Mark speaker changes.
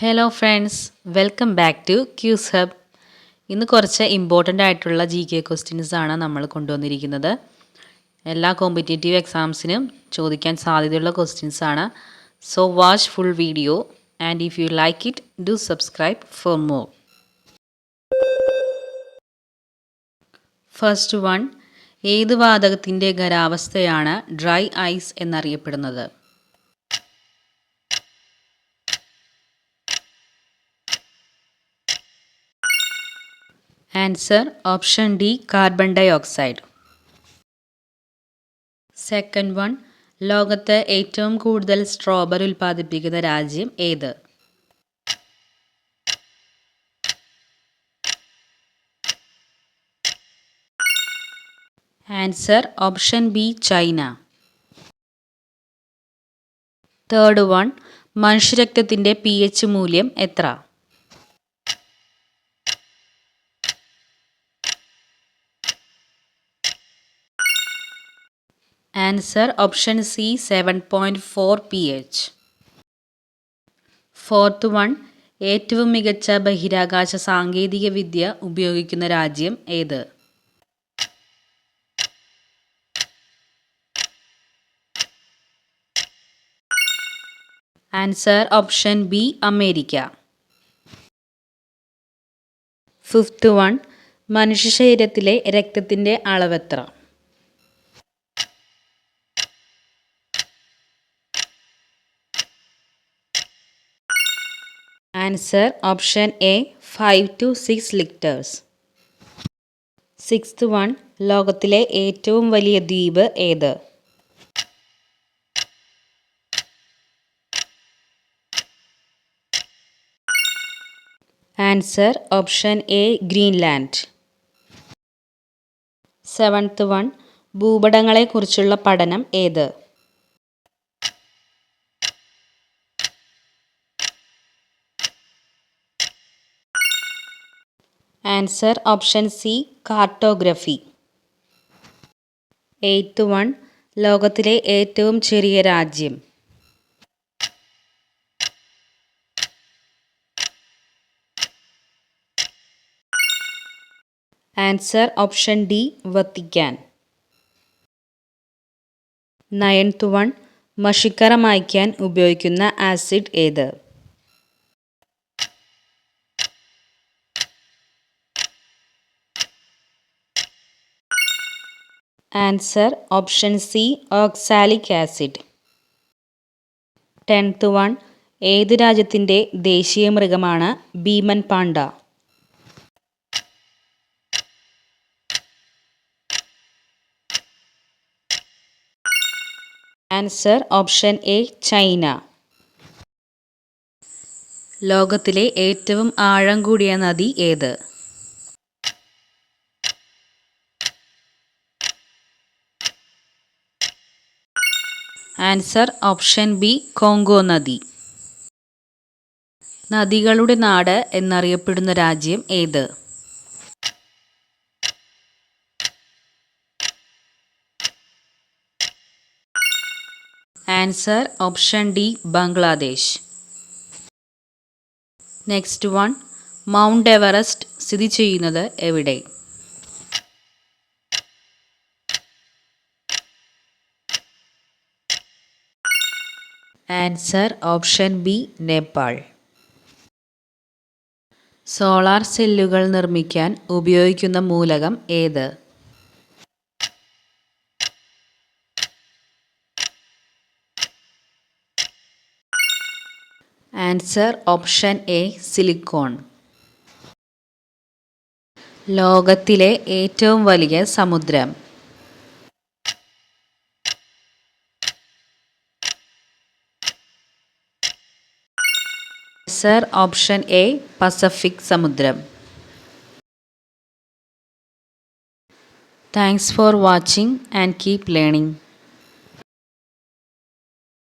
Speaker 1: Hello friends welcome back to Qs hub ഇന്ന് കുറച്ച് important ആയിട്ടുള്ള ജി കെ ക്വസ്റ്റ്യൻസ് ആണ് നമ്മൾ കൊണ്ടുവന്നിരിക്കുന്നത്. എല്ലാ കോമ്പറ്റേറ്റീവ് എക്സാംസിനും ചോദിക്കാൻ സാധ്യതയുള്ള ക്വസ്റ്റ്യൻസ് ആണ്. So watch full video and if you like it do subscribe for more first one ഏത് വാതകത്തിന്റെ ഖരാവസ്ഥയാണ് ഡ്രൈ ഐസ് എന്നറിയപ്പെടുന്നത്? Answer option D carbon dioxide second one ലോകത്ത് ഏറ്റവും കൂടുതൽ സ്ട്രോബെറി ഉൽപ്പാദിപ്പിക്കുന്ന രാജ്യം ഏത്? Answer option B China third one മനുഷ്യരക്തത്തിന്റെ P H മൂല്യം എത്ര? Answer option C seven point four P H fourth one ഏറ്റവും മികച്ച ബഹിരാകാശ സാങ്കേതിക വിദ്യ ഉപയോഗിക്കുന്ന രാജ്യം ഏത്? Answer option B America. Fifth one മനുഷ്യ ശരീരത്തിലെ രക്തത്തിന്റെ അളവെത്ര? Answer option A five to six litres. Sixth one ലോകത്തിലെ ഏറ്റവും വലിയ ദ്വീപ് ഏത്? Answer option A Greenland. Seventh one ഭൂപടങ്ങളെക്കുറിച്ചുള്ള പഠനം ഏത്? Answer option C cartography eighth one ലോകത്തിലെ ഏറ്റവും ചെറിയ രാജ്യം. Answer option D Vatican ninth one മഷിക്കറ മായ്ക്കാൻ ഉപയോഗിക്കുന്ന ആസിഡ് ഏത്? Answer option C oxalic acid. Tenth one ഏത് രാജ്യത്തിന്റെ ദേശീയ മൃഗമാണ് ഭീമൻ panda answer option A China. ലോകത്തിലെ ഏറ്റവും ആഴം കൂടിയ നദി ഏത്? ആൻസർ ഓപ്ഷൻ ബി കോങ്കോ നദി. നദികളുടെ നാട് എന്നറിയപ്പെടുന്ന രാജ്യം ഏത്? Answer option D Bangladesh. Next one Mount Everest സ്ഥിതി ചെയ്യുന്നത് എവിടെ? Answer option B Nepal. Solar സെല്ലുകൾ നിർമ്മിക്കാൻ ഉപയോഗിക്കുന്ന മൂലകം ഏത്? Answer option A silicon. ലോകത്തിലെ ഏറ്റവും വലിയ സമുദ്രം. ആൻസർ ഓപ്ഷൻ എ പസഫിക് സമുദ്രം thanks for watching and keep learning